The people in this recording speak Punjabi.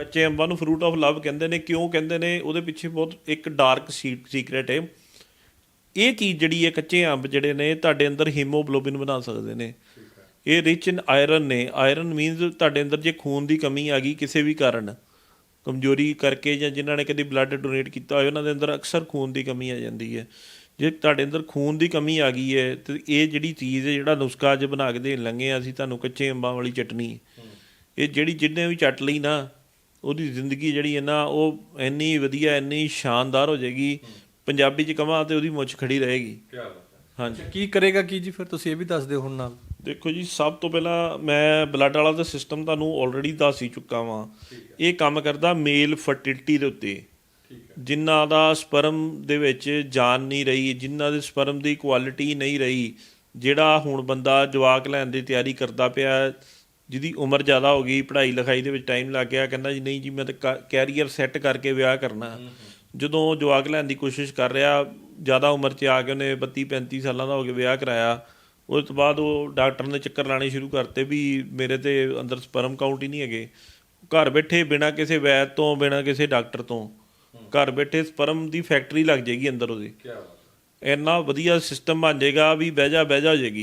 ਕੱਚੇ ਅੰਬਾਂ ਨੂੰ ਫਰੂਟ ਆਫ ਲਵ ਕਹਿੰਦੇ ਨੇ, ਕਿਉਂ ਕਹਿੰਦੇ ਨੇ, ਉਹਦੇ ਪਿੱਛੇ ਬਹੁਤ ਇੱਕ ਡਾਰਕ ਸੀਕ੍ਰੇਟ ਹੈ। ਇਹ ਚੀਜ਼ ਜਿਹੜੀ ਹੈ, ਕੱਚੇ ਅੰਬ ਜਿਹੜੇ ਨੇ, ਤੁਹਾਡੇ ਅੰਦਰ ਹੀਮੋਗਲੋਬਿਨ ਬਣਾ ਸਕਦੇ ਨੇ। ਇਹ ਰਿਚ ਇਨ ਆਇਰਨ ਨੇ। ਆਇਰਨ ਮੀਨਸ ਤੁਹਾਡੇ ਅੰਦਰ ਜੇ ਖੂਨ ਦੀ ਕਮੀ ਆ ਗਈ ਕਿਸੇ ਵੀ ਕਾਰਨ, ਕਮਜ਼ੋਰੀ ਕਰਕੇ ਜਾਂ ਜਿਨ੍ਹਾਂ ਨੇ ਕਦੀ ਬਲੱਡ ਡੋਨੇਟ ਕੀਤਾ ਹੋਵੇ ਉਹਨਾਂ ਦੇ ਅੰਦਰ ਅਕਸਰ ਖੂਨ ਦੀ ਕਮੀ ਆ ਜਾਂਦੀ ਹੈ। ਜੇ ਤੁਹਾਡੇ ਅੰਦਰ ਖੂਨ ਦੀ ਕਮੀ ਆ ਗਈ ਹੈ, ਤੇ ਇਹ ਜਿਹੜੀ ਚੀਜ਼ ਹੈ, ਜਿਹੜਾ ਨੁਸਖਾ ਅੱਜ ਬਣਾ ਕੇ ਦੇਣ ਲੱਗੇ ਆ ਅਸੀਂ ਤੁਹਾਨੂੰ ਕੱਚੇ ਅੰਬਾਂ ਵਾਲੀ ਚਟਨੀ, ਇਹ ਜਿਹੜੀ ਜਿੰਨੇ ਵੀ ਚੱਟ ਲਈ ਨਾ ਉਹਦੀ ਜ਼ਿੰਦਗੀ ਜਿਹੜੀ ਹੈ ਨਾ ਉਹ ਇੰਨੀ ਵਧੀਆ ਇੰਨੀ ਸ਼ਾਨਦਾਰ ਹੋ ਜਾਏਗੀ। ਪੰਜਾਬੀ ਚ ਕਹਾਂ ਤੇ ਉਹਦੀ ਮੁੱਛ ਖੜੀ ਰਹੇਗੀ। ਕੀ ਬਾਤ ਹੈ। ਹਾਂਜੀ। ਕੀ ਕਰੇਗਾ ਕੀ ਜੀ? ਫਿਰ ਤੁਸੀਂ ਇਹ ਵੀ ਦੱਸ ਦਿਓ ਹੁਣ ਨਾਲ। ਦੇਖੋ ਜੀ ਸਭ ਤੋਂ ਪਹਿਲਾਂ ਮੈਂ ਬਲੱਡ ਵਾਲਾ ਦਾ ਸਿਸਟਮ ਤੁਹਾਨੂੰ ਆਲਰੇਡੀ ਦੱਸ ਹੀ ਚੁੱਕਾ ਵਾਂ। ਇਹ ਕੰਮ ਕਰਦਾ ਮੇਲ ਫਰਟੀਲਿਟੀ ਦੇ ਉੱਤੇ। ਜਿਨ੍ਹਾਂ ਦਾ ਸਪਰਮ ਦੇ ਵਿੱਚ ਜਾਨ ਨਹੀਂ ਰਹੀ ਜਿਨ੍ਹਾਂ ਦੇ ਸਪਰਮ ਦੀ ਕੁਆਲਿਟੀ ਨਹੀਂ ਰਹੀ ਜਿਹੜਾ ਹੁਣ ਬੰਦਾ ਜਵਾਕ ਲੈਣ ਦੀ ਤਿਆਰੀ ਕਰਦਾ ਪਿਆ ਜਿਹਦੀ ਉਮਰ ਜ਼ਿਆਦਾ ਹੋ ਗਈ ਪੜ੍ਹਾਈ ਲਿਖਾਈ ਦੇ ਵਿੱਚ ਟਾਈਮ ਲੱਗ ਗਿਆ ਕਹਿੰਦਾ ਜੀ ਨਹੀਂ ਜੀ ਮੈਂ ਤਾਂ ਕੈਰੀਅਰ ਸੈੱਟ ਕਰਕੇ ਵਿਆਹ ਕਰਨਾ। ਜਦੋਂ ਜਵਾਕ ਲੈਣ ਦੀ ਕੋਸ਼ਿਸ਼ ਕਰ ਰਿਹਾ ਜ਼ਿਆਦਾ ਉਮਰ 'ਚ ਆ ਕੇ ਉਹਨੇ 32 35 ਸਾਲਾਂ ਦਾ ਹੋ ਕੇ ਵਿਆਹ ਕਰਾਇਆ। ਉਸ ਤੋਂ ਬਾਅਦ ਉਹ ਡਾਕਟਰ ਨੇ ਚੱਕਰ ਲਾਣੇ ਸ਼ੁਰੂ ਕਰਤੇ ਵੀ ਮੇਰੇ ਤੇ ਅੰਦਰ ਸਪਰਮ ਕਾਊਂਟ ਹੀ ਨਹੀਂ ਹੈਗੇ। ਘਰ ਬੈਠੇ ਬਿਨਾ ਕਿਸੇ ਵੈਦ ਤੋਂ ਬਿਨਾ ਕਿਸੇ ਡਾਕਟਰ ਤੋਂ ਘਰ ਬੈਠੇ ਸਪਰਮ ਦੀ ਫੈਕਟਰੀ ਲੱਗ ਜਾਏਗੀ ਅੰਦਰ ਉਹਦੇ। ਕੀ ਬਾਤ ਇੰਨਾ ਵਧੀਆ ਸਿਸਟਮ ਬਣ ਜਾਏਗਾ ਵੀ ਬਹਿ ਜਾ ਬਹਿ ਜਾ ਹੋ ਜਾਏਗੀ